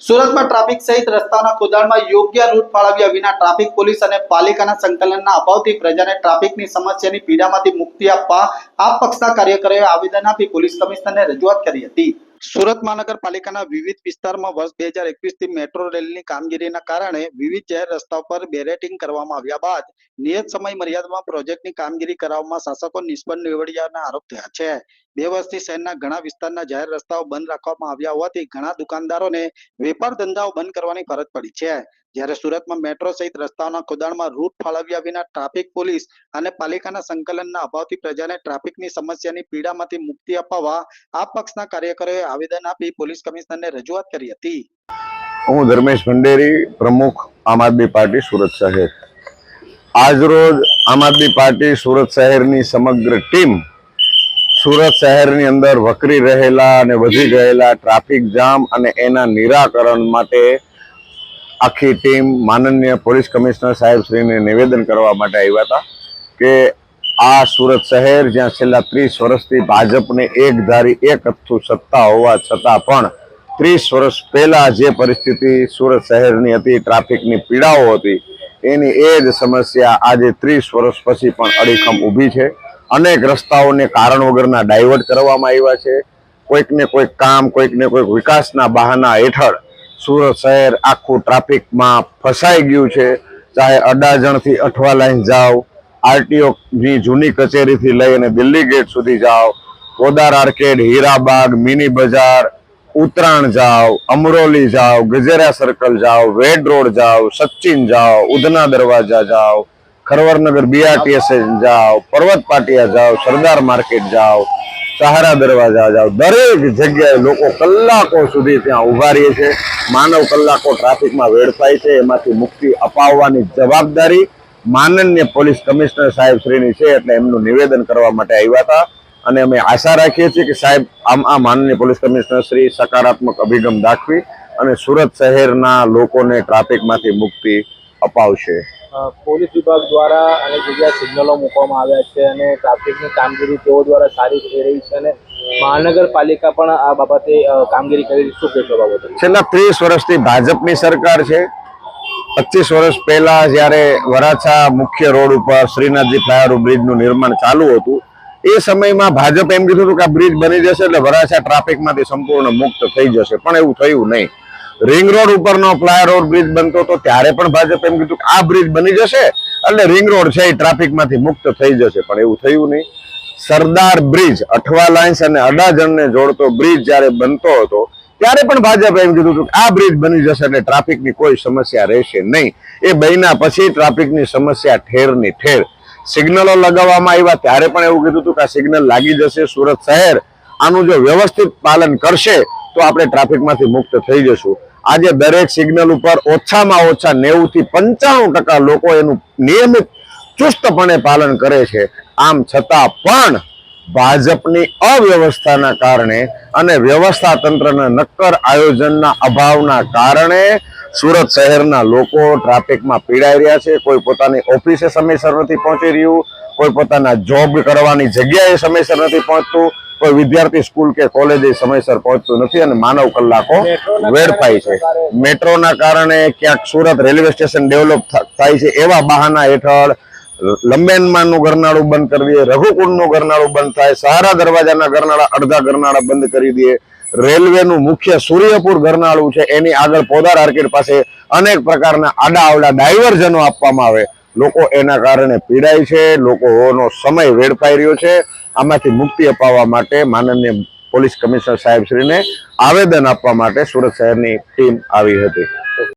સુરતમાં ટ્રાફિક સહિત રસ્તાઓના ખોદાણમાં યોગ્ય રૂટ ફાળવ્યા વિના ટ્રાફિક પોલીસ અને પાલિકાના સંકલનના અભાવથી પ્રજાને ટ્રાફિકની સમસ્યાની પીડામાંથી મુક્તિ આપવા આ પક્ષના કાર્યકરોએ આવેદન આપી પોલીસ કમિશનરને રજૂઆત કરી હતી. સુરત મહાનગરપાલિકાના વિવિધ વિસ્તારમાં વર્ષ બે હજાર એકવીસથી મેટ્રો રેલની કામગીરીના કારણે વિવિધ જાહેર રસ્તાઓ પર બેરેટિંગ કરવામાં આવ્યા બાદ નિયત સમય મર્યાદામાં પ્રોજેક્ટની કામગીરી કરાવવામાં શાસકો નિષ્ફળ નીવડ્યાના આરોપ થયા છે. બે વર્ષથી શહેરના ઘણા વિસ્તારના જાહેર રસ્તાઓ બંધ રાખવામાં આવ્યા હોવાથી ઘણા દુકાનદારોને વેપાર ધંધાઓ બંધ કરવાની ફરજ પડી છે. જ્યારે સુરતમાં મેટ્રો સહિત રસ્તાઓના ખોદાણમાં રૂટ ફાળવ્યા વિના ટ્રાફિક પોલીસ અને પાલિકાના સંકલનના અભાવથી પ્રજાને ટ્રાફિકની સમસ્યાની પીડામાંથી મુક્તિ અપાવવા આ પક્ષના કાર્યકરોએ આવેદન આપી પોલીસ કમિશનરને રજૂઆત કરી હતી. હું ધર્મેશ ભંડેરી, પ્રમુખ આમ આદમી પાર્ટી સુરત શહેર. આજરોજ આમ આદમી પાર્ટી સુરત શહેરની સમગ્ર ટીમ સુરત શહેરની અંદર વકરી રહેલા અને વધી ગયેલા ટ્રાફિક જામ અને એના નિરાકરણ માટે આખી ટીમ માનનીય પોલીસ કમિશનર સાહેબ શ્રીને નિવેદન કરવા માટે આવ્યા હતા કે આ સુરત શહેર, જ્યાં છેલ્લા ત્રીસ વર્ષથી ભાજપને એક ધારી એક અથ્થું સત્તા હોવા છતાં પણ ત્રીસ વર્ષ પહેલાં જે પરિસ્થિતિ સુરત શહેરની હતી, ટ્રાફિકની પીડાઓ હતી, એની એ જ સમસ્યા આજે ત્રીસ વર્ષ પછી પણ અડીખમ ઊભી છે. અનેક રસ્તાઓને કારણ વગરના ડાયવર્ટ કરવામાં આવ્યા છે. કોઈકને કોઈક કામ, કોઈકને કોઈક વિકાસના બહાના હેઠળ સુરત શહેર આખું ટ્રાફિકમાં ફસાઈ ગયું છે. ચાહે અડાજણથી અઠવા લાઈન જાઓ, આરટીઓની જૂની કચેરીથી લઈ અને દિલ્હી ગેટ સુધી જાઓ કોદાર આર્કેડ, હીરાબાગ, મિની બજાર, ઉત્તરાયણ જાઓ, અમરોલી જાઓ, ગજેરા સર્કલ જાઓ, વેડ રોડ જાઓ, સચિન જાઓ, ઉધના દરવાજા જાઓ ખરવરનગર બીઆરટીએસ જાઓ, પર્વત પાટિયા જાઓ, સરદાર માર્કેટ જાઓ, સહારા દરવાજા જાઓ, દરેક જગ્યાએ લોકો કલાકો સુધી ત્યાં ઊભા રહે છે. માનવ કલાકો ટ્રાફિકમાં વેડફાય છે, એમાંથી મુક્તિ અપાવવાની જવાબદારી માનનીય પોલીસ કમિશનર સાહેબ શ્રીની છે, એટલે એમનું નિવેદન કરવા માટે આવ્યા હતા. અને અમે આશા રાખીએ છીએ કે સાહેબ, આમ આ માનનીય પોલીસ કમિશનર શ્રી સકારાત્મક અભિગમ દાખવી અને સુરત શહેરના લોકોને ટ્રાફિકમાંથી મુક્તિ અપાવશે. પોલીસ વિભાગ દ્વારા અનેક જગ્યાએ સિગ્નલો મૂકવામાં આવ્યા છે અને ટ્રાફિકની કામગીરી તેઓ દ્વારા સારી થઈ રહી છે અને મહાનગરપાલિકા પણ આ બાબતે કામગીરી કરી શું કહેશો બાબતે? છેલ્લા ત્રીસ વર્ષથી ભાજપની સરકાર છે. પચીસ વર્ષ પહેલા જ્યારે વરાછા મુખ્ય રોડ ઉપર શ્રીનાથજી ફ્લાયર બ્રિજનું નિર્માણ ચાલુ હતું, એ સમયમાં ભાજપ એમ કીધું હતું કે આ બ્રિજ બની જશે એટલે વરાછા ટ્રાફિકમાંથી સંપૂર્ણ મુક્ત થઈ જશે. પણ એવું થયું નહીં. રિંગ રોડ ઉપરનો ફ્લાય ઓવર બ્રિજ બનતો હતો, ત્યારે પણ ભાજપ એમ કીધું કે આ બ્રિજ બની જશે, એટલે રિંગ રોડ છે એ ટ્રાફિકમાંથી મુક્ત થઈ જશે. પણ એવું થયું નહીં. સરદાર બ્રિજ અઠવા લાઇન્સ અને અડાજણને જોડતો બ્રિજ જ્યારે બનતો હતો, ત્યારે પણ ભાજપે એમ કીધું હતું કે આ બ્રિજ બની જશે એટલે ટ્રાફિકની કોઈ સમસ્યા રહેશે નહીં. એ બન્યા પછી ટ્રાફિકની સમસ્યા ઠેરની ઠેર. સિગ્નલો લગાવવામાં આવ્યા, ત્યારે પણ એવું કીધું હતું કે આ સિગ્નલ લાગી જશે સુરત શહેર. આનું જો વ્યવસ્થિત પાલન કરશે, તો આપણે ટ્રાફિકમાંથી મુક્ત થઈ જશું. આજે દરેક સિગ્નલ ઉપર ઓછામાં ઓછા નેવું થી પંચાણું ટકા લોકો એનું નિયમિત ચુસ્તપણે પાલન કરે છે. આમ છતાં પણ ભાજપની અવ્યવસ્થાના કારણે અને વ્યવસ્થા તંત્રના નક્કર આયોજનના અભાવના કારણે સુરત શહેરના લોકો ટ્રાફિકમાં પીડાઈ રહ્યા છે. કોઈ પોતાની ઓફિસે સમયસર નથી પહોંચી રહ્યું. કોઈ પોતાના જોબ કરવાની જગ્યાએ સમયસર નથી પહોંચતું. કોઈ વિદ્યાર્થી સ્કૂલ કે કોલેજે સમયસર પહોંચતું નથી અને માનવ કલાકો વેડફાય છે. મેટ્રોના કારણે ક્યાંક સુરત રેલવે સ્ટેશન ડેવલપ થાય છે એવા બહાના હેઠળ લંબેનમાંનું ગરનાળું બંધ કરી દઈએ રઘુકુંડનું ગરનાળું બંધ થાય સહારા દરવાજાના ગરનાળા અડધા ગરનાળા બંધ કરી દઈએ. રેલવેનું મુખ્ય સૂર્યપુર ગરનાળું છે એની આગળ પોદાર આર્કેડ પાસે અનેક પ્રકારના આડા આવડા ડાયવર્ઝનો આપવામાં આવે. લોકો એના કારણે પીડાય છે, લોકોનો સમય વેડફાઈ રહ્યો છે. આમાંથી મુક્તિ અપાવવા માટે માનનીય પોલીસ કમિશનર સાહેબશ્રીને આવેદન આપવા માટે સુરત શહેરની ટીમ આવી હતી.